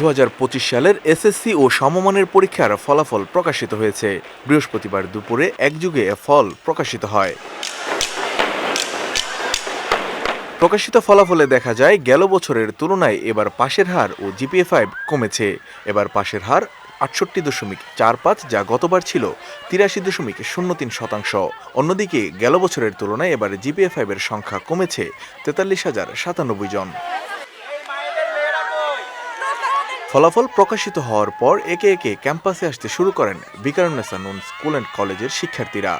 দু হাজার পঁচিশ সালের এসএসসি ও সমমানের পরীক্ষার ফলাফল প্রকাশিত হয়েছে। বৃহস্পতিবার দুপুরে একযুগে ফল প্রকাশিত হয়। প্রকাশিত ফলাফলে দেখা যায়, গেল বছরের তুলনায় এবার পাশের হার ও জিপিএ ফাইভ কমেছে। এবার পাশের হার আটষট্টি দশমিক চার পাঁচ, যা গতবার ছিল তিরাশি দশমিক শূন্য তিন শতাংশ। অন্যদিকে গেল বছরের তুলনায় এবার জিপিএ ফাইভের সংখ্যা কমেছে তেতাল্লিশ হাজার সাতানব্বই জন। ফলাফল প্রকাশিত হওয়ার পর একে একে ক্যাম্পাসে আসতে শুরু করেন বিকারুন্নেসা নুন স্কুল অ্যান্ড কলেজের শিক্ষার্থীরা।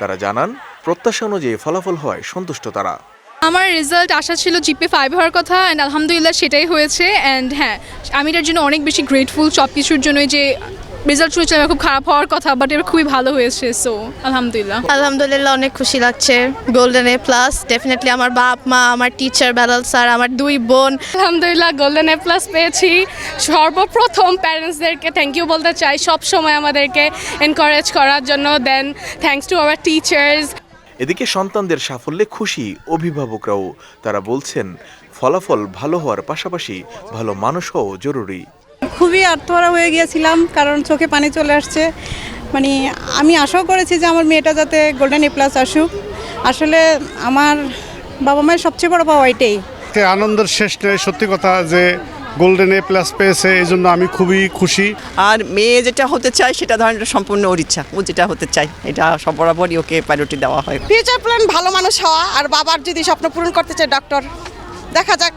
তারা জানান, প্রত্যাশা অনুযায়ী ফলাফল হওয়ায় সন্তুষ্ট তারা। আমার রেজাল্ট আশা ছিল জিপে ফাইভ হওয়ার কথা অ্যান্ড আলহামদুলিল্লাহ সেটাই হয়েছে অ্যান্ড হ্যাঁ আমি এটার জন্য অনেক বেশি গ্রেটফুল সব কিছুর জন্যই যে রেজাল্ট শুনেছিলাম খুব খারাপ হওয়ার কথা বাট এবার খুবই ভালো হয়েছে সো আলহামদুলিল্লাহ। আলহামদুলিল্লাহ অনেক খুশি লাগছে গোল্ডেন এ প্লাস ডেফিনেটলি আমার বাপ মা আমার টিচার বেলাল স্যার আমার দুই বোন। আলহামদুলিল্লাহ গোল্ডেন এ প্লাস পেয়েছি। সর্বপ্রথম প্যারেন্টসদেরকে থ্যাংক ইউ বলতে চাই সব সময় আমাদেরকে এনকারেজ করার জন্য দেন থ্যাঙ্কস টু আওয়ার টিচার্স এদিকে সন্তানদের সাফল্যে খুশি অভিভাবকরাও তারা বলছেন ফলাফল ভালো হওয়ার পাশাপাশি ভালো মানুষ হওয়াও জরুরি। খুবই আত্মহারা হয়ে গিয়েছিলাম কারণ চোখে পানি চলে আসছে। মানে আমি আশাও করেছি যে আমার মেয়েটা যাতে গোল্ডেন এ প্লাস আসুক। আসলে আমার বাবা মায়ের সবচেয়ে বড় পাওয়া এটাই। তে আনন্দের শেষ নেই সত্যি কথা যে গোল্ডেন এ প্লাস পেয়েছে এই জন্য আমি খুবই খুশি। আর মেয়ে যেটা হতে চায় সেটা ধরেন সম্পূর্ণ ওর ইচ্ছা। ও যেটা হতে চায় এটা সব বরাবরই ওকে প্রায়োরিটি দেওয়া হয়। ফিউচার প্ল্যান ভালো মানুষ হওয়া আর বাবার যদি স্বপ্ন পূরণ করতে চায় ডক্টর দেখা যাক।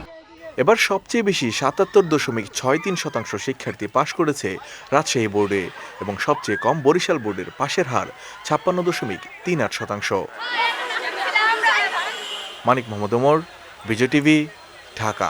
এবার সবচেয়ে বেশি সাতাত্তর দশমিক ছয় তিন শতাংশ শিক্ষার্থী পাশ করেছে রাজশাহী বোর্ডে এবং সবচেয়ে কম বরিশাল বোর্ডের পাশের হার ছাপ্পান্ন দশমিক তিন আট শতাংশ। মানিক মোহাম্মদ ওমর, বিজয় টিভি, ঢাকা।